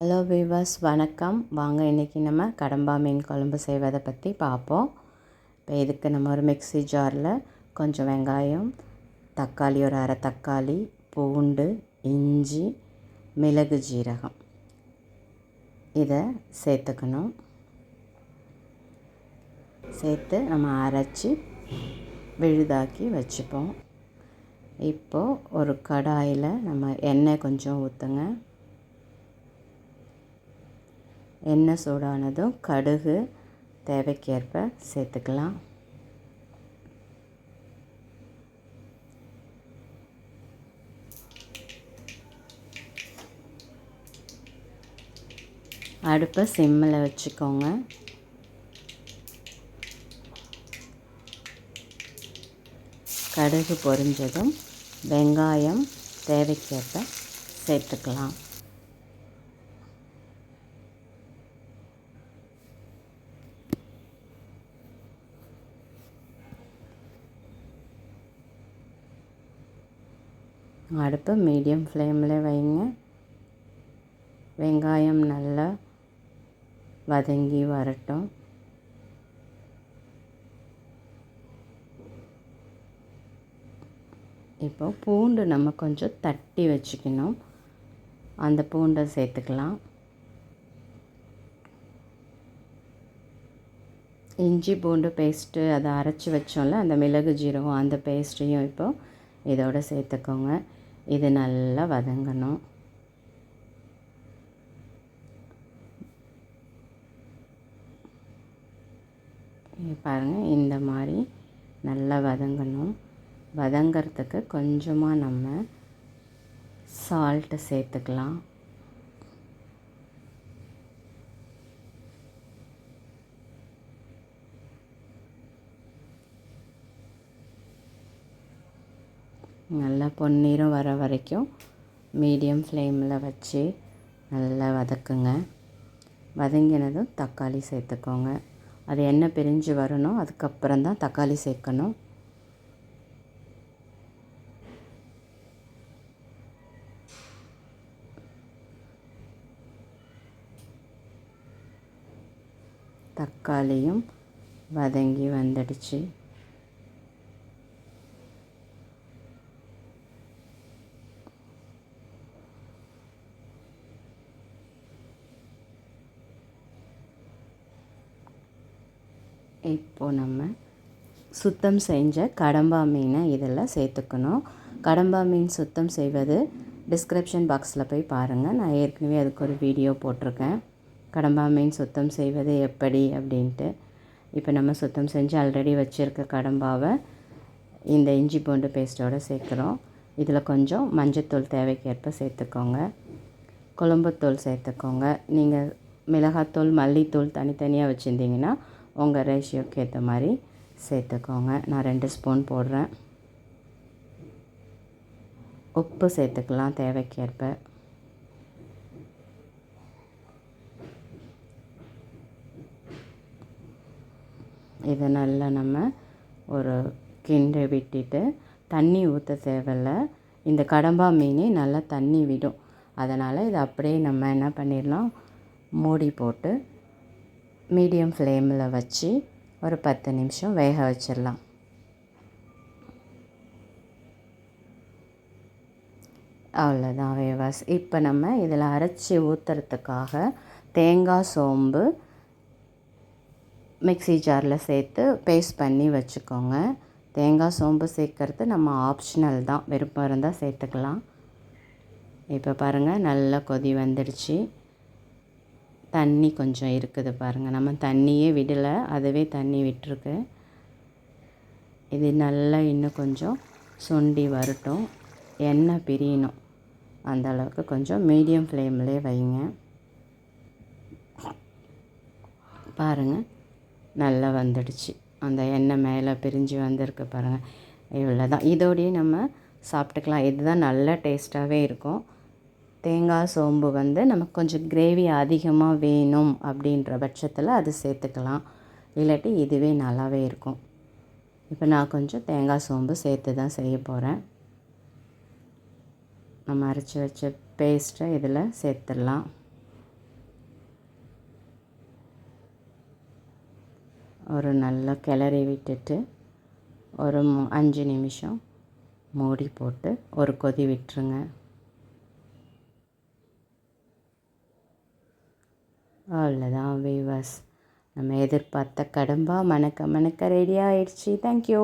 Hello viewers வணக்கம். வாங்க இன்றைக்கி நம்ம கடம்பா மீன் குழம்பு செய்வதை பற்றி பார்ப்போம். இப்போ இதுக்கு நம்ம ஒரு மிக்ஸி ஜாரில் கொஞ்சம் வெங்காயம் தக்காளி ஒரு அரை தக்காளி பூண்டு இஞ்சி மிளகு ஜீரகம். இதை சேர்த்துக்கணும். சேர்த்து நம்ம அரைச்சி விழுதாக்கி வச்சுப்போம். இப்போது ஒரு கடாயில் நம்ம எண்ணெய் கொஞ்சம் ஊற்றுங்க எண்ணெய் சூடானதும் கடுகு தேவைக்கேற்ப சேர்த்துக்கலாம். அடுப்பை சிம்மில் வச்சுக்கோங்க. கடுகு பொரிஞ்சதும் வெங்காயம் தேவைக்கேற்ப சேர்த்துக்கலாம். அடுப்பு மீடியம் ஃப்ளேமில் வைங்க. வெங்காயம் நல்லா வதங்கி வரட்டும். இப்போ பூண்டு நம்ம கொஞ்சம் தட்டி வச்சுக்கணும். அந்த பூண்டை சேர்த்துக்கலாம். இஞ்சி பூண்டு பேஸ்ட்டு அதை அரைச்சி வச்சோம்ல அந்த மிளகு ஜீரகம் அந்த பேஸ்ட்டையும் இப்போது இதோட சேர்த்துக்கோங்க. இது நல்லா வதங்கணும். பாருங்கள் இந்த மாதிரி நல்லா வதங்கணும். வதங்கிறதுக்கு கொஞ்சமாக நம்ம சால்ட்டு சேர்த்துக்கலாம். நல்லா பொன்னிறம் வர வரைக்கும் மீடியம் ஃப்ளேமில் வச்சு நல்லா வதக்குங்க. வதங்கினதும் தக்காளி சேர்த்துக்கோங்க. அது எண்ணெய் பிரிஞ்சு வரணும் அதுக்கப்புறம் தான் தக்காளி சேர்க்கணும். தக்காளியும் வதங்கி வந்துடுச்சு. இப்போது நம்ம சுத்தம் செஞ்ச கடம்பா மீனை இதில் சேர்த்துக்கணும். கடம்பா மீன் சுத்தம் செய்வது டிஸ்கிரிப்ஷன் பாக்ஸில் போய் பாருங்கள் நான் ஏற்கனவே அதுக்கு ஒரு வீடியோ போட்டிருக்கேன். கடம்பா மீன் சுத்தம் செய்வது எப்படி அப்படின்ட்டு. இப்போ நம்ம சுத்தம் செஞ்சு ஆல்ரெடி வச்சுருக்க கடம்பாவை இந்த இஞ்சி பூண்டு பேஸ்ட்டோடு சேர்க்குறோம். இதில் கொஞ்சம் மஞ்சத்தூள் தேவைக்கேற்ப சேர்த்துக்கோங்க. குழம்புத்தூள் சேர்த்துக்கோங்க. நீங்கள் மிளகாத்தூள் மல்லித்தூள் தனித்தனியாக வச்சுருந்தீங்கன்னா உங்கள் ரேஷியோக்கு ஏற்ற மாதிரி சேர்த்துக்கோங்க. நான் ரெண்டு ஸ்பூன் போடுறேன். உப்பு சேர்த்துக்கலாம் தேவைக்கேற்ப. இதை நல்லா நம்ம ஒரு கிண்டு விட்டுட்டு தண்ணி ஊற்ற தேவையில்ல. இந்த கடம்பா மீனே நல்லா தண்ணி விடும். அதனால் இதை அப்படியே நம்ம என்ன பண்ணிடலாம்? மூடி போட்டு மீடியம் ஃப்ளேமில் வச்சு ஒரு பத்து நிமிஷம் வேக வச்சிடலாம். அவ்வளோதான் வேவாஸ். இப்போ நம்ம இதில் அரைச்சி ஊற்றுறதுக்காக தேங்காய் சோம்பு மிக்சி ஜாரில் சேர்த்து பேஸ்ட் பண்ணி வச்சுக்கோங்க. தேங்காய் சோம்பு சேர்க்கறது நம்ம ஆப்ஷனல் தான். விருப்பம் இருந்தால் சேர்த்துக்கலாம். இப்போ பாருங்கள் நல்லா கொதி வந்துடுச்சு. தண்ணி கொஞ்சம் இருக்குது பாருங்கள் நம்ம தண்ணியே விடலை. அதுவே தண்ணி விட்டுருக்கு. இது நல்லா இன்னும் கொஞ்சம் சுண்டி வரட்டும். எண்ணெய் பிரியணும். அந்த அளவுக்கு கொஞ்சம் மீடியம் ஃப்ளேம்லேயே வைங்க. பாருங்கள் நல்லா வந்துடுச்சு. அந்த எண்ணெய் மேலே பிரிஞ்சு வந்திருக்கு பாருங்கள் இவ்வளோ தான் இதோடையே நம்ம சாப்பிட்டுக்கலாம். இதுதான் நல்ல டேஸ்ட்டாகவே இருக்கும். தேங்காய் சோம்பு வந்து நமக்கு கொஞ்சம் கிரேவி அதிகமாக வேணும் அப்படின்ற பட்சத்தில் அது சேர்த்துக்கலாம். இல்லாட்டி இதுவே நல்லாவே இருக்கும். இப்போ நான் கொஞ்சம் தேங்காய் சோம்பு சேர்த்து தான் செய்ய போகிறேன் நம்ம அரைச்சி வச்ச பேஸ்ட்டை இதில் சேர்த்துடலாம். ஒரு நல்லா கிளறி விட்டுட்டு ஒரு அஞ்சு நிமிஷம் மூடி போட்டு ஒரு கொதி விட்டுருங்க. அவ்வளோதான் வேவாஸ் நம்ம எதிர்பார்த்த கடம்பா மணக்க மணக்க ரெடி ஆயிடுச்சு. தேங்க்யூ